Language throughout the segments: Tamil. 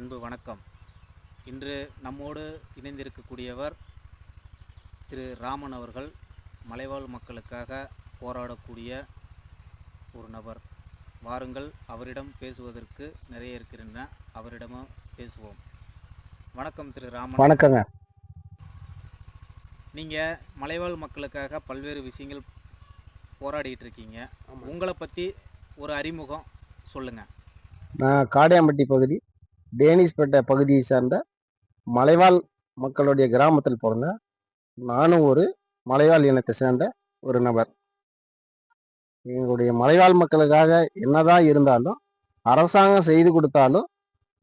அன்பு வணக்கம். இன்று நம்மோடு இணைந்திருக்கக்கூடியவர் திரு ராமன் அவர்கள் மலைவாழ் மக்களுக்காக போராடக்கூடிய ஒரு நபர். வாருங்கள் அவரிடம் பேசுவதற்கு நிறைய இருக்கின்றன அவரிடமும் பேசுவோம். வணக்கம் திரு ராமன். வணக்கங்க. நீங்கள் மலைவாழ் மக்களுக்காக பல்வேறு விஷயங்கள் போராடிட்டு இருக்கீங்க உங்களை பற்றி ஒரு அறிமுகம் சொல்லுங்கள் நான் காடையாம்பட்டி பகுதி டேனிஸ்பேட்டை பகுதியை சார்ந்த மலைவாழ் மக்களுடைய கிராமத்தில் பிறந்த நானும் ஒரு மலைவாழ் இனத்தை சேர்ந்த ஒரு நபர். எங்களுடைய மலைவாழ் மக்களுக்காக என்னதான் இருந்தாலும் அரசாங்கம் செய்து கொடுத்தாலும்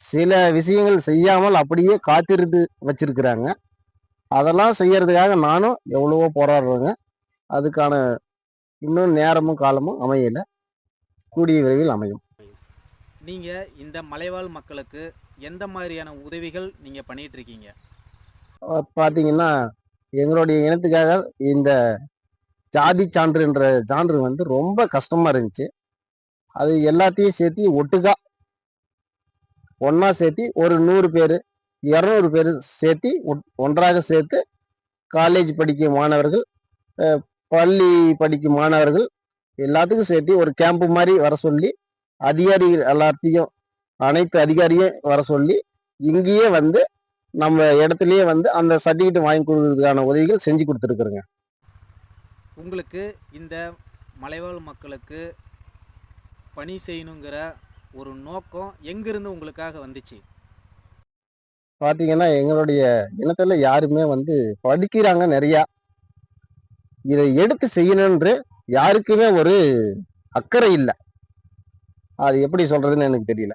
சில விஷயங்கள் செய்யாமல் அப்படியே காத்திருந்து வச்சிருக்கிறாங்க. அதெல்லாம் செய்யறதுக்காக நானும் எவ்வளவோ போராடுறேங்க. அதுக்கான இன்னும் நேரமும் காலமும் அமையலை. கூடிய விரைவில் அமையும். நீங்கள் இந்த மலைவாழ் மக்களுக்கு எந்த மாதிரியான உதவிகள் நீங்கள் பண்ணிகிட்ருக்கீங்க பார்த்தீங்கன்னா எங்களுடைய இனத்துக்காக இந்த ஜாதி சான்றுன்ற சான்று வந்து ரொம்ப கஷ்டமாக இருந்துச்சு. அது எல்லாத்தையும் சேர்த்து ஒட்டுக்கா ஒன்றா சேர்த்து ஒரு நூறு பேர் இரநூறு பேர் சேர்த்து ஒட்- ஒன்றாக சேர்த்து காலேஜ் படிக்கும் மாணவர்கள் பள்ளி படிக்கும் மாணவர்கள் எல்லாத்துக்கும் சேர்த்து ஒரு கேம்ப் மாதிரி வர சொல்லி அதிகாரிகள் எல்லாத்தையும் அனைத்து அதிகாரியும் வர சொல்லி இங்கேயே வந்து நம்ம இடத்துலயே வந்து அந்த சர்டிஃபிகேட் வாங்கி கொடுக்கறதுக்கான உதவிகள் செஞ்சு கொடுத்துருக்குறோங்க. உங்களுக்கு இந்த மலைவாழ் மக்களுக்கு பணி செய்யணுங்கிற ஒரு நோக்கம் எங்கிருந்து உங்களுக்காக வந்துச்சு? பார்த்தீங்கன்னா எங்களுடைய இனத்துல யாருமே வந்து படிக்கிறாங்க நிறையா. இதை எடுத்து செய்யணுன்ற யாருக்குமே ஒரு அக்கறை இல்லை. அது எப்படி சொல்றதுன்னு எனக்கு தெரியல.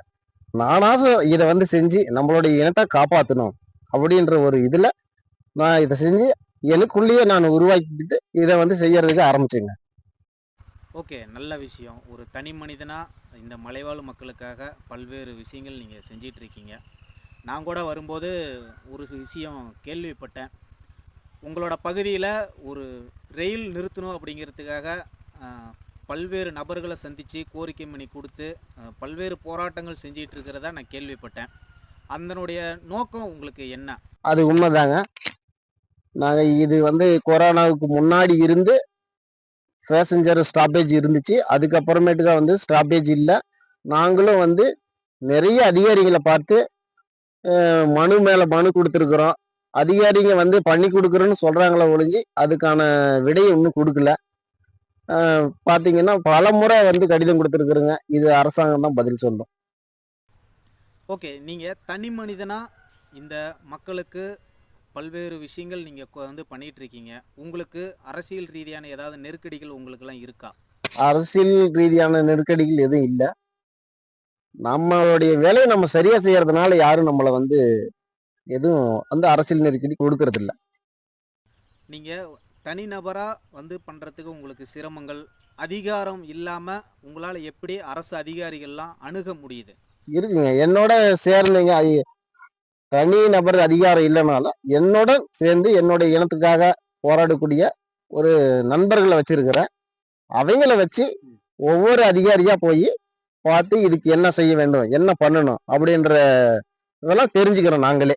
நானாசும் இதை வந்து செஞ்சு நம்மளுடைய இனத்தை காப்பாற்றணும் அப்படின்ற ஒரு இதில் நான் இதை செஞ்சு எனக்குள்ளேயே நான் உருவாக்கிக்கிட்டு இதை வந்து செய்யறதுக்கு ஆரம்பிச்சேங்க. ஓகே நல்ல விஷயம். ஒரு தனி மனிதனாக இந்த மலைவாழ் மக்களுக்காக பல்வேறு விஷயங்கள் நீங்கள் செஞ்சிட்ருக்கீங்க. நான் கூட வரும்போது ஒரு விஷயம் கேள்விப்பட்டேன். உங்களோட பகுதியில் ஒரு ரயில் நிறுத்தணும் அப்படிங்கிறதுக்காக பல்வேறு நபர்களை சந்தித்து கோரிக்கை மணி கொடுத்து பல்வேறு போராட்டங்கள் செஞ்சிகிட்டு இருக்கிறதா நான் கேள்விப்பட்டேன். அதனுடைய நோக்கம் உங்களுக்கு என்ன? அது உண்மைதாங்க. நாங்கள் இது வந்து கொரோனாவுக்கு முன்னாடி இருந்து பேசஞ்சர் ஸ்டாப்பேஜ் இருந்துச்சு. அதுக்கப்புறமேட்டுக்கா வந்து ஸ்டாப்பேஜ் இல்லை. நாங்களும் வந்து நிறைய அதிகாரிகளை பார்த்து மனு மேலே மனு கொடுத்துருக்குறோம். அதிகாரிங்க வந்து பண்ணி கொடுக்குறோன்னு சொல்கிறாங்களே ஒழிஞ்சு அதுக்கான விடையை இன்னும் கொடுக்கல. அஹ், பாத்தீங்கன்னா பல முறை வந்து கடிதம் கொடுத்துருக்குறோங்க. இது அரசாங்கம் தான் பதில் சொல்லும். ஓகே நீங்கள் தனி மனிதனாக இந்த மக்களுக்கு பல்வேறு விஷயங்கள் நீங்கள் வந்து பண்ணிட்டு இருக்கீங்க உங்களுக்கு அரசியல் ரீதியான ஏதாவது நெருக்கடிகள் உங்களுக்கெல்லாம் இருக்கா? அரசியல் ரீதியான நெருக்கடிகள் எதுவும் இல்லை. நம்மளுடைய வேலையை நம்ம சரியா செய்யறதுனால யாரும் நம்மளை வந்து எதுவும் வந்து அரசியல் நெருக்கடி கொடுக்கறது இல்ல நீங்கள் தனிநபராக வந்து பண்ணுறதுக்கு உங்களுக்கு சிரமங்கள் அதிகாரம் இல்லாமல் உங்களால் எப்படி அரசு அதிகாரிகள்லாம் அணுக முடியுது? இருக்குங்க. என்னோட சேர்ந்தீங்க தனி நபர் அதிகாரம் இல்லைனாலும் என்னோட சேர்ந்து என்னுடைய இனத்துக்காக போராடக்கூடிய ஒரு நண்பர்களை வச்சிருக்கிறேன். அவங்கள வச்சு ஒவ்வொரு அதிகாரியா போய் பார்த்து இதுக்கு என்ன செய்ய வேண்டும் என்ன பண்ணணும் அப்படின்ற இதெல்லாம் தெரிஞ்சுக்கிறோம் நாங்களே.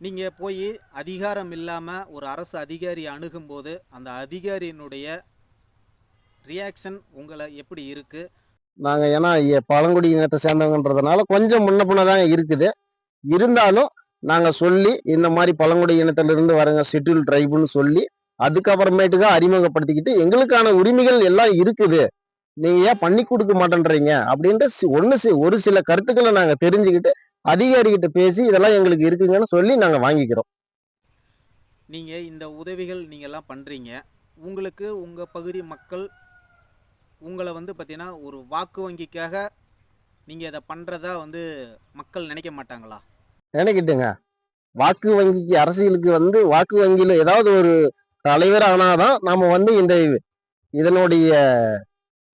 நீங்கள் போய் அதிகாரம் இல்லாமல் ஒரு அரசு அதிகாரியை அணுகும்போது அந்த அதிகாரியினுடைய ரியாக்ஷன் உங்களை எப்படி இருக்குது நாங்கள் ஏன்னா பழங்குடி இனத்தை சேர்ந்தவங்கன்றதுனால கொஞ்சம் முன்ன பின்னதாங்க இருக்குது. இருந்தாலும் நாங்கள் சொல்லி இந்த மாதிரி பழங்குடி இனத்திலிருந்து வரங்க ஷெட்யூல் ட்ரைபுன்னு சொல்லி அதுக்கப்புறமேட்டுக்கா அறிமுகப்படுத்திக்கிட்டு எங்களுக்கான உரிமைகள் எல்லாம் இருக்குது. நீங்கள் ஏன் பண்ணி கொடுக்க மாட்டேன்றீங்க? அப்படின்ட்டு ஒன்று ஒரு சில கருத்துக்களை நாங்கள் தெரிஞ்சுக்கிட்டு அதிகாரிகிட்ட பேசி இதெல்லாம் எங்களுக்கு இருக்குங்கன்னு சொல்லி நாங்க வாங்கிக்கிறோம். நீங்கள் இந்த உதவிகள் நீங்கள்லாம் பண்ணுறீங்க உங்களுக்கு உங்கள் பகுதி மக்கள் உங்களை வந்து பார்த்தீங்கன்னா ஒரு வாக்கு வங்கிக்காக நீங்கள் இதை பண்ணுறதா வந்து மக்கள் நினைக்க மாட்டாங்களா? நினைக்கிட்டுங்க. வாக்கு வங்கிக்கு அரசியலுக்கு வந்து வாக்கு வங்கியில ஏதாவது ஒரு தலைவர் ஆனாதான் நாம வந்து இந்த இதனுடைய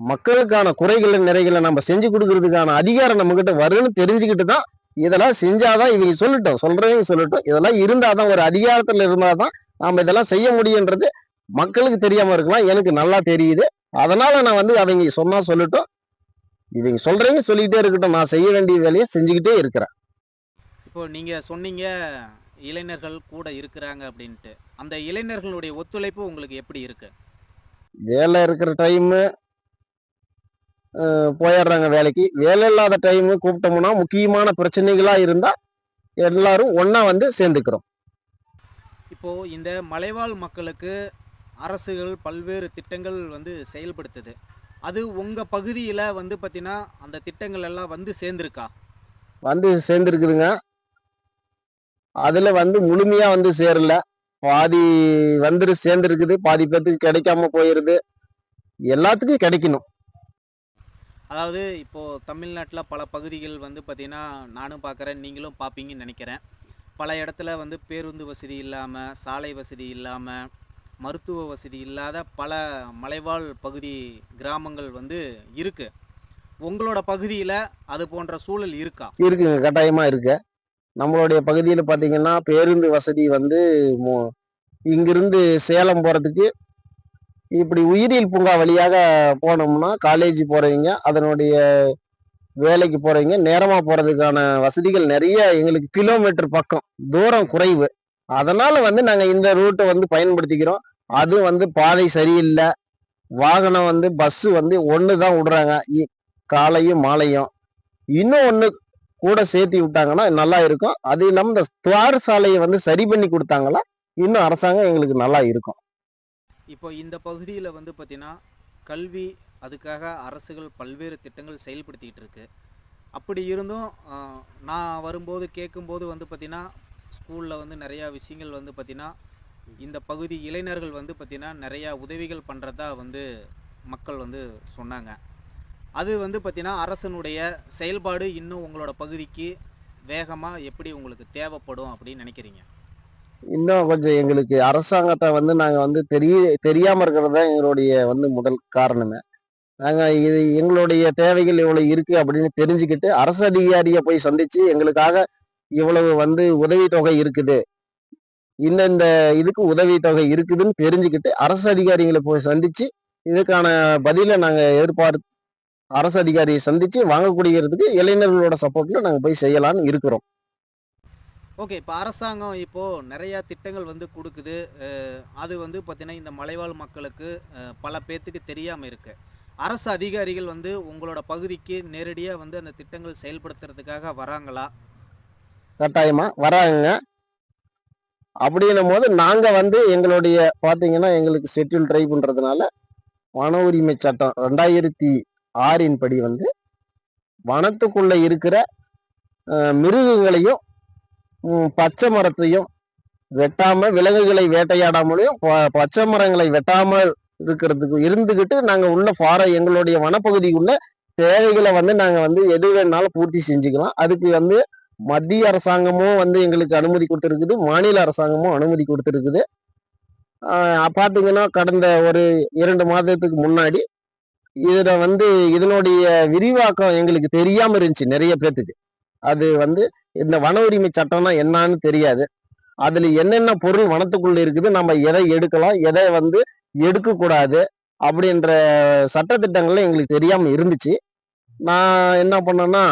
மக்களுக்கான குறைகளை நிறைகளை நம்ம செஞ்சு கொடுக்கறதுக்கான அதிகாரம் நம்ம கிட்ட வரும்னு தெரிஞ்சுக்கிட்டு தான் இதெல்லாம் செஞ்சாதான் இவங்க சொல்லட்டும் சொல்றவங்க சொல்லட்டும். இதெல்லாம் இருந்தாதான் ஒரு அதிகாரத்துல இருந்தாதான் நாம இதெல்லாம் செய்ய முடியுன்றது மக்களுக்கு தெரியாம இருக்கலாம் எனக்கு நல்லா தெரியுது. அதனால நான் வந்து அவங்க சொன்னா சொல்லட்டும். இவங்க சொல்றவங்க சொல்லிக்கிட்டே இருக்கட்டும். நான் செய்ய வேண்டிய வேலையை செஞ்சுக்கிட்டே இருக்கிறேன். இப்போ நீங்கள் சொன்னீங்க இளைஞர்கள் கூட இருக்கிறாங்க அப்படின்ட்டு. அந்த இளைஞர்களுடைய ஒத்துழைப்பு உங்களுக்கு எப்படி இருக்கு? வேலை இருக்கிற டைமு போயிடுறாங்க வேலைக்கு. வேலை இல்லாத டைமு கூப்பிட்டோம்னா முக்கியமான பிரச்சனைகளா இருந்தா எல்லாரும் ஒண்ணா வந்து சேர்ந்துக்கிறோம். இப்போது இந்த மலைவாழ் மக்களுக்கு அரசுகள் பல்வேறு திட்டங்கள் வந்து செயல்படுத்துது. அது உங்கள் பகுதியில் வந்து பார்த்தீங்கன்னா அந்த திட்டங்கள் எல்லாம் வந்து சேர்ந்துருக்கா? வந்து சேர்ந்துருக்குதுங்க. அதுல வந்து முழுமையா வந்து சேரல. பாதி வந்துரு சேர்ந்துருக்குது. பாதி பேத்துக்கு கிடைக்காம போயிருது. எல்லாத்துக்கும் கிடைக்கணும். அதாவது இப்போது தமிழ்நாட்டில் பல பகுதிகள் வந்து பார்த்திங்கன்னா நானும் பார்க்குறேன் நீங்களும் பார்ப்பீங்கன்னு நினைக்கிறேன். பல இடத்துல வந்து பேருந்து வசதி இல்லாமல் சாலை வசதி இல்லாமல் மருத்துவ வசதி இல்லாத பல மலைவாழ் பகுதி கிராமங்கள் வந்து இருக்குது உங்களோட பகுதியில் அது போன்ற சூழல் இருக்கா? இருக்குங்க கட்டாயமாக இருக்கு. நம்மளுடைய பகுதியில் பார்த்தீங்கன்னா பேருந்து வசதி வந்து இங்கிருந்து சேலம் போகிறதுக்கு இப்படி உயிரியல் பூங்கா வழியாக போனோம்னா காலேஜ் போறவங்க அதனுடைய வேலைக்கு போறவங்க நேரமா போறதுக்கான வசதிகள் நிறைய எங்களுக்கு கிலோமீட்டர் பக்கம் தூரம் குறைவு. அதனால வந்து நாங்க இந்த ரூட்டை வந்து பயன்படுத்திக்கிறோம். அது வந்து பாதை சரியில்லை. வாகனம் வந்து பஸ் வந்து ஒன்று தான் விடுறாங்க. இ- காலையும் மாலையும். இன்னும் ஒன்று கூட சேர்த்து விட்டாங்கன்னா நல்லா இருக்கும். அது இல்லாமல் இந்த துவார சாலையை வந்து சரி பண்ணி கொடுத்தாங்களா இன்னும் அரசாங்கம் எங்களுக்கு நல்லா இருக்கும். இப்போ இந்த பகுதியில் வந்து பார்த்திங்கன்னா கல்வி அதுக்காக அரசுகள் பல்வேறு திட்டங்கள் செயல்படுத்திக்கிட்டு இருக்குது அப்படி இருந்தும் நான் வரும்போது கேட்கும்போது வந்து பார்த்திங்கன்னா ஸ்கூலில் வந்து நிறையா விஷயங்கள் வந்து பார்த்திங்கன்னா இந்த பகுதி இளைஞர்கள் வந்து பார்த்திங்கன்னா நிறையா உதவிகள் பண்ணுறதா வந்து மக்கள் வந்து சொன்னாங்க. அது வந்து பார்த்திங்கன்னா அரசனுடைய செயல்பாடு இன்னும் உங்களோட பகுதிக்கு வேகமாக எப்படி உங்களுக்கு தேவைப்படும் அப்படின்னு நினைக்கிறீங்க? இன்னும் கொஞ்சம் எங்களுக்கு அரசாங்கத்தை வந்து நாங்கள் வந்து தெரிய தெரியாமல் இருக்கிறது தான் எங்களுடைய வந்து முதல் காரணமே. நாங்கள் இது எங்களுடைய தேவைகள் இவ்வளோ இருக்குது அப்படின்னு தெரிஞ்சுக்கிட்டு அரசு அதிகாரியை போய் சந்தித்து எங்களுக்காக இவ்வளவு வந்து உதவித்தொகை இருக்குது. இந்தந்த இதுக்கு உதவித்தொகை இருக்குதுன்னு தெரிஞ்சுக்கிட்டு அரசு அதிகாரிகளை போய் சந்தித்து இதுக்கான பதிலை நாங்கள் எதிர்பார்த்து அரசு அதிகாரியை சந்தித்து வாங்கக்கூடியதுக்கு இளைஞர்களோட சப்போர்ட்டில் நாங்கள் போய் செய்யலாம்னு இருக்கிறோம். ஓகே இப்போ அரசாங்கம் இப்போது நிறையா திட்டங்கள் வந்து கொடுக்குது. அது வந்து பார்த்திங்கன்னா இந்த மலைவாழ் மக்களுக்கு பல பேர்த்துக்கு தெரியாமல் இருக்குது அரசு அதிகாரிகள் வந்து உங்களோட பகுதிக்கு நேரடியாக வந்து அந்த திட்டங்கள் செயல்படுத்துறதுக்காக வராங்களா? கட்டாயமாக வராங்க. அப்படின்னும் போது நாங்கள் வந்து எங்களுடைய பார்த்தீங்கன்னா எங்களுக்கு ஷெட்யூல் ட்ரைப்ன்றதுனால வன உரிமை சட்டம் ரெண்டாயிரத்தி ஆறின் படி வந்து வனத்துக்குள்ளே இருக்கிற மிருகங்களையும் பச்சை மரத்தையும் வெட்டாம விலங்குகளை வேட்டையாடாமலையும் ப- பச்சை மரங்களை வெட்டாமல் இருக்கிறதுக்கு இருந்துகிட்டு நாங்க உள்ள ஃபார எங்களுடைய வனப்பகுதிக்குள்ள தேவைகளை வந்து நாங்க வந்து எது வேணாலும் பூர்த்தி செஞ்சுக்கலாம். அதுக்கு வந்து மத்திய அரசாங்கமும் வந்து எங்களுக்கு அனுமதி கொடுத்துருக்குது. மாநில அரசாங்கமும் அனுமதி கொடுத்துருக்குது. பார்த்தீங்கன்னா கடந்த ஒரு இரண்டு மாதத்துக்கு முன்னாடி இதில் வந்து இதனுடைய விரிவாக்கம் எங்களுக்கு தெரியாமல் இருந்துச்சு நிறைய பேர்த்துக்கு அது வந்து இந்த வன உரிமை சட்டம்னா என்னன்னு தெரியாது. அதுல என்னென்ன பொருள் வனத்துக்குள்ள இருக்குது நம்ம எதை எடுக்கலாம் எதை வந்து எடுக்க கூடாது அப்படின்ற சட்டத்திட்டங்கள்ல எங்களுக்கு தெரியாம இருந்துச்சு. நான் என்ன பண்ணேன்னா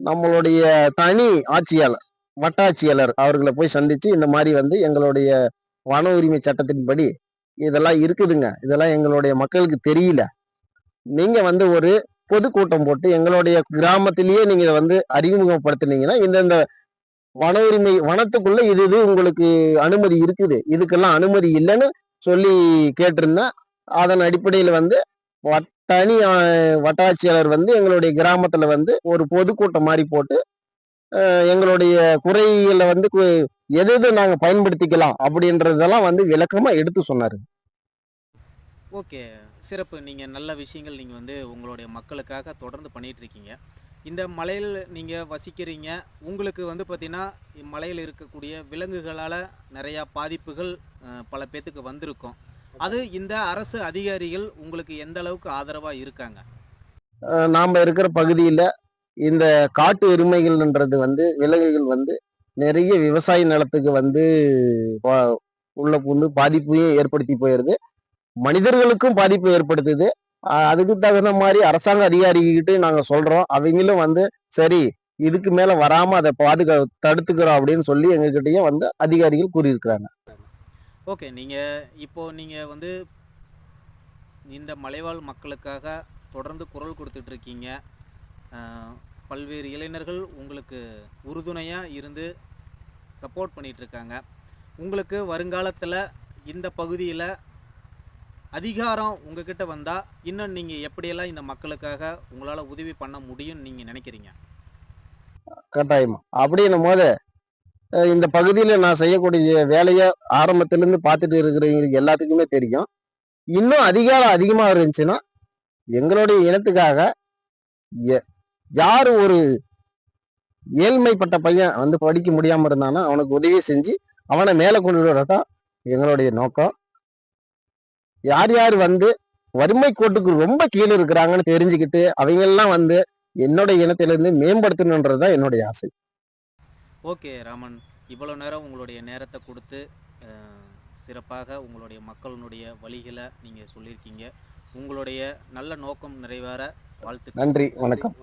நம்மளுடைய தனி ஆட்சியாளர் வட்டாட்சியாளர் அவர்களை போய் சந்திச்சு இந்த மாதிரி வந்து எங்களுடைய வன உரிமை சட்டத்தின்படி இதெல்லாம் இருக்குதுங்க. இதெல்லாம் எங்களுடைய மக்களுக்கு தெரியல. நீங்க வந்து ஒரு பொதுக்கூட்டம் போட்டு எங்களுடைய கிராமத்திலேயே நீங்க வந்து அறிமுகப்படுத்துனீங்கன்னா இந்தந்த வன உரிமை வனத்துக்குள்ள இது இது உங்களுக்கு அனுமதி இருக்குது. இதுக்கெல்லாம் அனுமதி இல்லைன்னு சொல்லி கேட்டிருந்தேன் அதன் அடிப்படையில் வந்து தனி வட்டாட்சியாளர் வந்து எங்களுடைய கிராமத்துல வந்து ஒரு பொதுக்கூட்டம் மாதிரி போட்டு எங்களுடைய குறைகளை வந்து எது எது நாங்கள் பயன்படுத்திக்கலாம் அப்படின்றதெல்லாம் வந்து விளக்கமாக எடுத்து சொன்னார். ஓகே. சிறப்பு நீங்கள் நல்ல விஷயங்கள் நீங்கள் வந்து உங்களுடைய மக்களுக்காக தொடர்ந்து பண்ணிகிட்ருக்கீங்க இருக்கீங்க இந்த மலையில் நீங்கள் வசிக்கிறீங்க. உங்களுக்கு வந்து பார்த்திங்கன்னா மலையில் இருக்கக்கூடிய விலங்குகளால் நிறையா பாதிப்புகள் பல பேர்த்துக்கு வந்திருக்கும். அது இந்த அரசு அதிகாரிகள் உங்களுக்கு எந்த அளவுக்கு ஆதரவாக இருக்காங்க? நாம் இருக்கிற பகுதியில் இந்த காட்டு எருமைகள்ன்றது வந்து விலங்குகள் வந்து நிறைய விவசாய நிலத்துக்கு வந்து உள்ள வந்து பாதிப்பையும் ஏற்படுத்தி போயிருது. மனிதர்களுக்கும் பாதிப்பு ஏற்படுத்துது. அதுக்கு தகுந்த மாதிரி அரசாங்க அதிகாரிகிட்ட நாங்க சொல்றோம். அவங்களும் வந்து சரி இதுக்கு மேல வராம அதை பாதுகா தடுத்துக்கிறோம் அப்படின்னு சொல்லி எங்ககிட்டயும் வந்து அதிகாரிகள் கூறியிருக்கிறாங்க. ஓகே நீங்கள் இப்போ நீங்கள் வந்து இந்த மலைவாழ் மக்களுக்காக தொடர்ந்து குரல் கொடுத்துட்டு இருக்கீங்க பல்வேறு இளைஞர்கள் உங்களுக்கு உறுதுணையாக இருந்து சப்போர்ட் பண்ணிகிட்ருக்காங்க இருக்காங்க உங்களுக்கு வருங்காலத்தில் இந்த பகுதியில் அதிகாரம் உங்ககிட்ட வந்தால் இன்னும் நீங்கள் எப்படியெல்லாம் இந்த மக்களுக்காக உங்களால் உதவி பண்ண முடியும்னு நீங்கள் நினைக்கிறீங்க? கட்டாயமா. அப்படின்னும் போது இந்த பகுதியில் நான் செய்யக்கூடிய வேலையை ஆரம்பத்திலேருந்து பார்த்துட்டு இருக்கிறவங்களுக்கு எல்லாத்துக்குமே தெரியும். இன்னும் அதிகாரம் அதிகமாக இருந்துச்சுன்னா எங்களுடைய இனத்துக்காக யார் ஒரு ஏழ்மைப்பட்ட பையன் வந்து படிக்க முடியாமல் இருந்தானா அவனுக்கு உதவி செஞ்சு அவனை மேலே கொண்டு வரதான் எங்களுடைய நோக்கம். யார் யார் வந்து வறுமை கோட்டுக்கு ரொம்ப கீழே இருக்கிறாங்கன்னு தெரிஞ்சுக்கிட்டு அவங்க எல்லாம் வந்து என்னுடைய இனத்திலிருந்து மேம்படுத்தணுன்றதுதான் என்னுடைய ஆசை. ஓகே ராமன் இவ்வளோ நேரம் உங்களுடைய நேரத்தை கொடுத்து சிறப்பாக உங்களுடைய மக்களினுடைய வழிகளை நீங்கள் சொல்லியிருக்கீங்க. உங்களுடைய நல்ல நோக்கம் நிறைவேற வாழ்த்து நன்றி வணக்கம்.